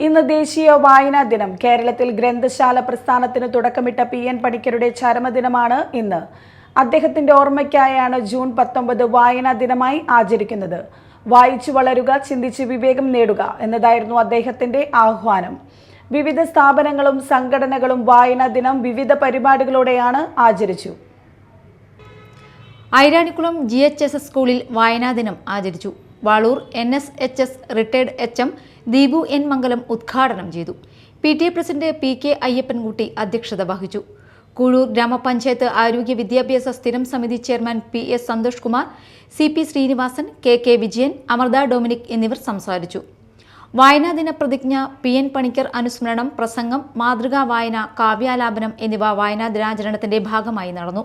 ഇന്ന് ദേശീയ വായനാ ദിനം. കേരളത്തിൽ ഗ്രന്ഥശാല പ്രസ്ഥാനത്തിന് തുടക്കമിട്ട പി എൻ പണിക്കരുടെ ചരമദിനമാണ് ഇന്ന്. അദ്ദേഹത്തിന്റെ ഓർമ്മയ്ക്കായാണ് ജൂൺ പത്തൊമ്പത് വായനാ ദിനമായി ആചരിക്കുന്നത്. വായിച്ചു വളരുക ചിന്തിച്ച് വിവേകം നേടുക എന്നതായിരുന്നു അദ്ദേഹത്തിന്റെ ആഹ്വാനം. വിവിധ സ്ഥാപനങ്ങളും സംഘടനകളും വായനാ ദിനം വിവിധ പരിപാടികളോടെയാണ് ആചരിച്ചു. Airanikkulam G H S S സ്കൂളിൽ വായനാ ദിനം ആചരിച്ചു. Valoor N S H S retired H M Deepu N Mangalam ഉദ്ഘാടനം ചെയ്തു. P T A president P K Ayyappankutty അധ്യക്ഷത വഹിച്ചു. കൂഴൂർ ഗ്രാമപഞ്ചായത്ത് ആരോഗ്യ വിദ്യാഭ്യാസ സ്ഥിരം സമിതി chairman P S Santhosh Kumar C P Srinivasan K K Vijayan Amritha Dominic എന്നിവർ സംസാരിച്ചു. വായനാ ദിന പ്രതിജ്ഞ പി എൻ പണിക്കർ അനുസ്മരണം പ്രസംഗം മാതൃകാ വായന കാവ്യാലാപനം എന്നിവ വായനാ ദിനാചരണത്തിന്റെ ഭാഗമായി നടന്നു.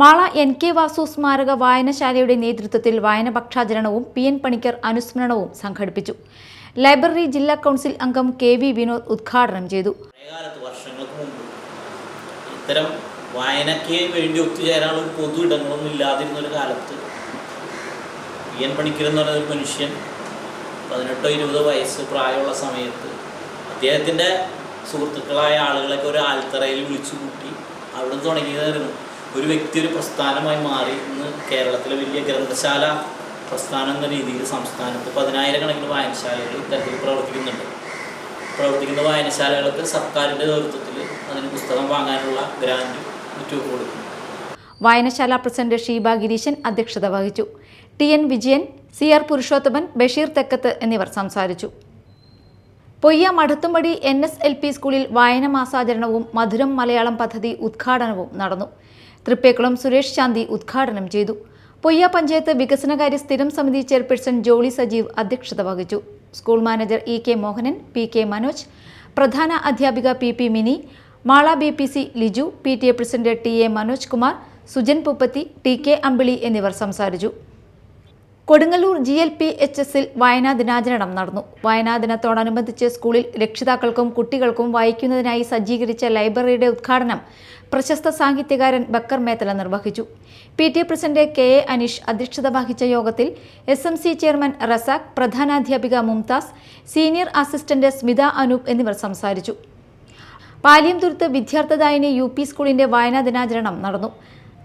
മാള എൻ കെ വാസു സ്മാരക വായനശാലയുടെ നേതൃത്വത്തിൽ വായന പക്ഷാചരണവും പി എൻ പണിക്കർ അനുസ്മരണവും സംഘടിപ്പിച്ചു. ലൈബ്രറി ജില്ലാ കൗൺസിൽ അംഗം കെ വി വിനോദ് ഉദ്ഘാടനം ചെയ്തു. വർഷങ്ങൾക്ക് മുമ്പ് ഇത്തരം വായനയ്ക്ക് വേണ്ടി ഒത്തുചേരാനുള്ള ഒരു പൊതു ഇടങ്ങളൊന്നും ഇല്ലാതിരുന്ന ഒരു കാലത്ത് പി എൻ പണിക്കർ എന്ന് പറയുന്ന ഒരു മനുഷ്യൻ പതിനെട്ടോ ഇരുപതോ വയസ്സ് പ്രായമുള്ള സമയത്ത് അദ്ദേഹത്തിന്റെ സുഹൃത്തുക്കളായ ആളുകളൊക്കെ ഒരു ആൽത്തറയിൽ വിളിച്ചു കൂട്ടി അവിടെ തുടങ്ങിയതായിരുന്നു. ഒരു വ്യക്തി ഒരു പ്രസ്ഥാനമായി മാറി ഇന്ന് കേരളത്തിലെ വലിയ ഗ്രന്ഥശാല പ്രസ്ഥാനം എന്ന രീതിയിൽ സംസ്ഥാനത്ത് പതിനായിരക്കണക്കിന് വായനശാലകൾ ഇത്തരത്തിൽ പ്രവർത്തിക്കുന്നുണ്ട്. പ്രവർത്തിക്കുന്ന വായനശാലകൾക്ക് സർക്കാരിന്റെ നേതൃത്വത്തിൽ അതിന് പുസ്തകം വാങ്ങാനുള്ള ഗ്രാൻഡ് മറ്റും കൊടുക്കുന്നു. വായനശാല പ്രസിഡന്റ് ഷീബ ഗിരീശൻ അധ്യക്ഷത വഹിച്ചു. T N Vijayan C R Purushothaman Basheer Thekkath എന്നിവർ സംസാരിച്ചു. Poyya Madathumpadi N S L P സ്കൂളിൽ വായന മാസാചരണവും മധുരം മലയാളം പദ്ധതി ഉദ്ഘാടനവും നടന്നു. തൃപ്പേക്കുളം സുരേഷ് ശാന്തി ഉദ്ഘാടനം ചെയ്തു. പൊയ്യ പഞ്ചായത്ത് വികസനകാര്യ സ്ഥിരം സമിതി ചെയർപേഴ്സൺ ജോളി സജീവ് അധ്യക്ഷത വഹിച്ചു. School manager E K Mohanan P K Manoj പ്രധാന അധ്യാപിക P P Mini Mala B P C Liju P T A president T A Manoj Kumar Sujan Puppathi T K Ambili എന്നിവർ സംസാരിച്ചു. Kodungallur G L P H എസിൽ വായനാ ദിനാചരണം നടന്നു. വായനാ ദിനത്തോടനുബന്ധിച്ച് സ്കൂളിൽ രക്ഷിതാക്കൾക്കും കുട്ടികൾക്കും വായിക്കുന്നതിനായി സജ്ജീകരിച്ച ലൈബ്രറിയുടെ ഉദ്ഘാടനം പ്രശസ്ത സാഹിത്യകാരൻ ബക്കർ മേത്തല നിർവഹിച്ചു. P T A president K A Aneesh അധ്യക്ഷത വഹിച്ച യോഗത്തിൽ S M C chairman Razak പ്രധാനാധ്യാപിക Mumtaz senior assistant Smitha Anoop എന്നിവർ സംസാരിച്ചു. പാലിയംതുരുത്ത് വിദ്യാർത്ഥിദായിനി യു പി സ്കൂളിന്റെ വായനാ ദിനാചരണം നടന്നു.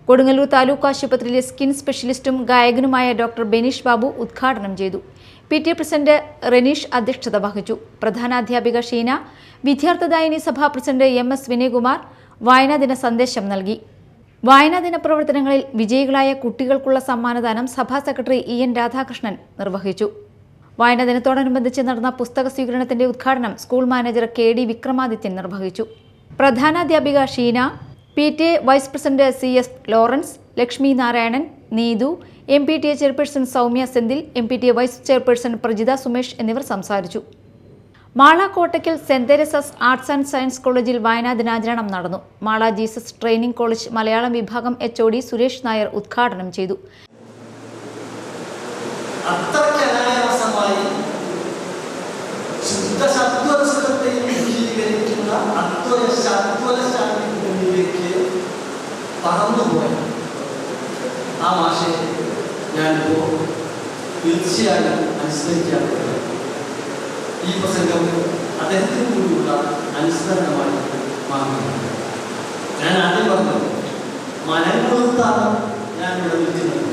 കൊടുങ്ങല്ലൂർ താലൂക്ക് ആശുപത്രിയിലെ സ്കിൻ സ്പെഷ്യലിസ്റ്റും ഗായകനുമായ ഡോക്ടർ ബെനീഷ് ബാബു ഉദ്ഘാടനം ചെയ്തു. പി ടി പ്രസിഡന്റ് റെനീഷ് അധ്യക്ഷത വഹിച്ചു. പ്രധാനാധ്യാപിക Sheena Vidyarthadayini Sabha president M S Vinayakumar വായനാദിന സന്ദേശം നൽകി. വായനാദിന പ്രവർത്തനങ്ങളിൽ വിജയികളായ കുട്ടികൾക്കുള്ള സമ്മാനദാനം സഭാ സെക്രട്ടറി ഇ എൻ രാധാകൃഷ്ണൻ നിർവഹിച്ചു. വായനാ ദിനത്തോടനുബന്ധിച്ച് നടന്ന പുസ്തക സ്വീകരണത്തിന്റെ ഉദ്ഘാടനം school manager K D Vikramadithyan നിർവഹിച്ചു. പ്രധാനാധ്യാപിക Sheena P T A vice president C S Lawrence Lakshmi Narayanan Neethu M P T A chairperson Soumya Senthil M P T A vice chairperson Prajitha Sumesh എന്നിവർ സംസാരിച്ചു. Mala Kottakkal Saint Teresa's arts and science കോളേജിൽ വായനാ ദിനാചരണം നടന്നു. Mala Jesus training college Malayalam വിഭാഗം H O D Suresh Nair ഉദ്ഘാടനം ചെയ്തു. ശുദ്ധ സത്വര ശാസ്ത്രത്തിലേക്ക് പറന്നുപോയ. ആ മാഷെ ഞാനിപ്പോൾ തീർച്ചയായും അനുസ്മരിക്കാറുണ്ട് ഈ പ്രസംഗം അദ്ദേഹത്തിന് കൂടിയുള്ള അനുസ്മരണമായി മാറുന്നു. ഞാൻ ആദ്യം പറഞ്ഞത് കൊടുത്താണ് ഞാൻ ഇവിടെ നിൽക്കുന്നത്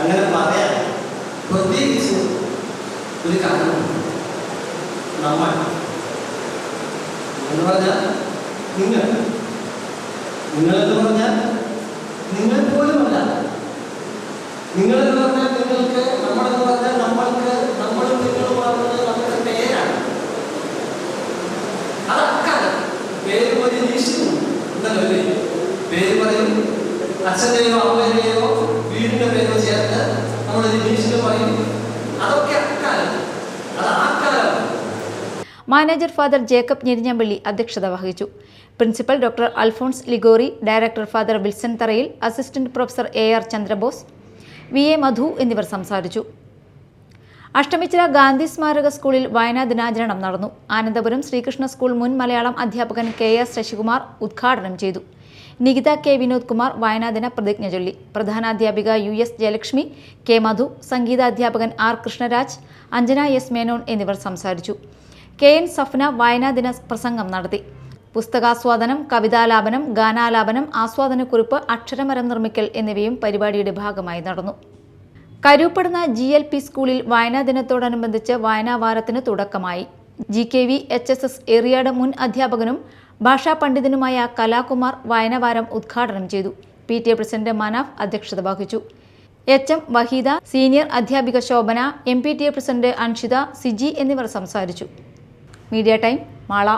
അങ്ങനെ പറയാൻ പ്രത്യേകിച്ച് ഒരു കാരണം നമ്മൾ എന്ന് പറഞ്ഞാൽ നിങ്ങൾ നിങ്ങളെന്ന് പറഞ്ഞാൽ നിങ്ങൾ പോലുമല്ല. നിങ്ങളെന്ന് പറഞ്ഞാൽ നിങ്ങൾക്ക് നമ്മളെന്ന് പറഞ്ഞാൽ നമ്മൾക്ക് നമ്മളും നിങ്ങളും പറഞ്ഞത് നമ്മുടെ പേരാണ്. അതക്കാലം പേര് നിശ്ചയം ഉണ്ടല്ലോ അല്ലേ പേര് പറയും അച്ഛന്റെയോ അമ്മയുടെയോ വീടിന്റെ പേരോ ചേർത്ത് നമ്മളൊരു നിരീക്ഷിച്ച് പറയും. അതൊക്കെ മാനേജർ ഫാദർ ജേക്കബ് ഞെരിഞ്ഞമ്പള്ളി അധ്യക്ഷത വഹിച്ചു. Principal doctor Alphonse Liguori director father Wilson Tharayil assistant professor A R Chandrabose V A Madhu എന്നിവർ സംസാരിച്ചു. അഷ്ടമിച്ചില ഗാന്ധി സ്മാരക സ്കൂളിൽ വയനാ ദിനാചരണം നടന്നു. ആനന്ദപുരം ശ്രീകൃഷ്ണ സ്കൂൾ മുൻ മലയാളം അധ്യാപകൻ കെ എസ് ശശികുമാർ ഉദ്ഘാടനം ചെയ്തു. നികിത കെ വിനോദ് കുമാർ വായനാദിന പ്രതിജ്ഞ ചൊല്ലി. പ്രധാനാധ്യാപിക U S Jayalakshmi K Madhu സംഗീതാധ്യാപകൻ R Krishnaraj Anjana S Menon എന്നിവർ സംസാരിച്ചു. കെ എൻ സഫ്ന വായനാദിന പ്രസംഗം നടത്തി. പുസ്തകാസ്വാദനം കവിതാലാപനം ഗാനാലാപനം ആസ്വാദനക്കുറിപ്പ് അക്ഷരമരം നിർമ്മിക്കൽ എന്നിവയും പരിപാടിയുടെ ഭാഗമായി നടന്നു. കരൂപ്പെടുന്ന ജി എൽ പി സ്കൂളിൽ വായനാ ദിനത്തോടനുബന്ധിച്ച് വായനാ വാരത്തിന് തുടക്കമായി. G K V H S S Eriyad മുൻ അധ്യാപകനും ഭാഷാ പണ്ഡിതനുമായ കലാകുമാർ വായനവാരം ഉദ്ഘാടനം ചെയ്തു. P T A president Manaf അധ്യക്ഷത വഹിച്ചു. എച്ച് എം വഹീദ സീനിയർ അധ്യാപിക Shobhana M P T A president Anshitha Siji എന്നിവർ സംസാരിച്ചു. Media time Mala.